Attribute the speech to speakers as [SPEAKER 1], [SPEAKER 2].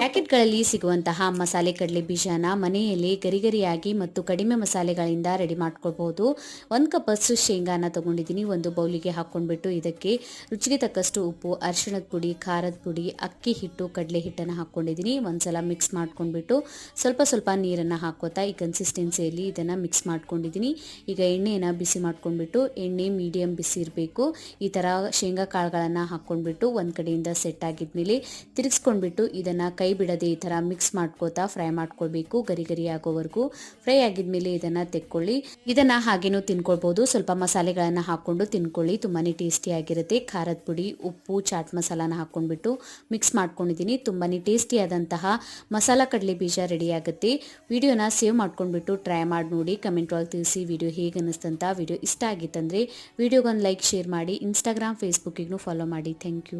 [SPEAKER 1] ಪ್ಯಾಕೆಟ್ಗಳಲ್ಲಿ ಸಿಗುವಂತಹ ಮಸಾಲೆ ಕಡಲೆ ಬೀಜನ ಮನೆಯಲ್ಲಿ ಗರಿಗರಿಯಾಗಿ ಮತ್ತು ಕಡಿಮೆ ಮಸಾಲೆಗಳಿಂದ ರೆಡಿ ಮಾಡ್ಕೊಳ್ಬಹುದು. ಒಂದು ಕಪ್ ಅಷ್ಟು ಶೇಂಗಾನ ತಗೊಂಡಿದ್ದೀನಿ. ಒಂದು ಬೌಲಿಗೆ ಹಾಕ್ಕೊಂಡ್ಬಿಟ್ಟು ಇದಕ್ಕೆ ರುಚಿಗೆ ತಕ್ಕಷ್ಟು ಉಪ್ಪು, ಅರಿಶಿಣದ ಪುಡಿ, ಖಾರದ ಪುಡಿ, ಅಕ್ಕಿ ಹಿಟ್ಟು, ಕಡಲೆ ಹಿಟ್ಟನ್ನು ಹಾಕ್ಕೊಂಡಿದ್ದೀನಿ ಒಂದ್ಸಲ ಮಿಕ್ಸ್ ಮಾಡ್ಕೊಂಡ್ಬಿಟ್ಟು ಸ್ವಲ್ಪ ಸ್ವಲ್ಪ ನೀರನ್ನು ಹಾಕೋತಾ ಈ ಕನ್ಸಿಸ್ಟೆನ್ಸಿಯಲ್ಲಿ ಇದನ್ನು ಮಿಕ್ಸ್ ಮಾಡ್ಕೊಂಡಿದ್ದೀನಿ. ಈಗ ಎಣ್ಣೆಯನ್ನು ಬಿಸಿ ಮಾಡ್ಕೊಂಡ್ಬಿಟ್ಟು ಎಣ್ಣೆ ಮೀಡಿಯಮ್ ಬಿಸಿ ಇರಬೇಕು. ಈ ಥರ ಶೇಂಗಾ ಕಾಳುಗಳನ್ನು ಹಾಕ್ಕೊಂಡ್ಬಿಟ್ಟು ಒಂದು ಕಡೆಯಿಂದ ಸೆಟ್ ಆಗಿದ್ಮೇಲೆ ತಿರುಗಿಸ್ಕೊಂಡ್ಬಿಟ್ಟು ಇದನ್ನು ಕೈ ಬಿಡದೆ ಈ ಥರ ಮಿಕ್ಸ್ ಮಾಡ್ಕೋತಾ ಫ್ರೈ ಮಾಡ್ಕೊಳ್ಬೇಕು ಗರಿ ಗರಿ ಆಗೋವರೆಗೂ. ಫ್ರೈ ಆಗಿದ್ಮೇಲೆ ಇದನ್ನು ತೆಕ್ಕೊಳ್ಳಿ. ಇದನ್ನು ಹಾಗೇನೂ ತಿನ್ಕೊಳ್ಬೋದು. ಸ್ವಲ್ಪ ಮಸಾಲೆಗಳನ್ನು ಹಾಕ್ಕೊಂಡು ತಿನ್ಕೊಳ್ಳಿ. ತುಂಬಾ ಟೇಸ್ಟಿಯಾಗಿರುತ್ತೆ ಖಾರದ ಪುಡಿ, ಉಪ್ಪು, ಚಾಟ್ ಮಸಾಲಾನ ಹಾಕ್ಕೊಂಡ್ಬಿಟ್ಟು ಮಿಕ್ಸ್ ಮಾಡ್ಕೊಂಡಿದ್ದೀನಿ. ತುಂಬಾ ಟೇಸ್ಟಿಯಾದಂತಹ ಮಸಾಲ ಕಡಲೆ ಬೀಜ ರೆಡಿ ಆಗುತ್ತೆ. ವಿಡಿಯೋನ ಸೇವ್ ಮಾಡ್ಕೊಂಡ್ಬಿಟ್ಟು ಟ್ರೈ ಮಾಡಿ ನೋಡಿ. ಕಮೆಂಟ್ ಒಳಗೆ ತಿಳಿಸಿ ವಿಡಿಯೋ ಹೇಗೆ ಅನ್ನಿಸ್ತಂತ. ವಿಡಿಯೋ ಇಷ್ಟ ಆಗಿತ್ತಂದರೆ ವಿಡಿಯೋಗೊಂದು ಲೈಕ್ ಶೇರ್ ಮಾಡಿ. ಇನ್ಸ್ಟಾಗ್ರಾಮ್ ಫೇಸ್ಬುಕ್ಕಿಗೂ ಫಾಲೋ ಮಾಡಿ. Thank you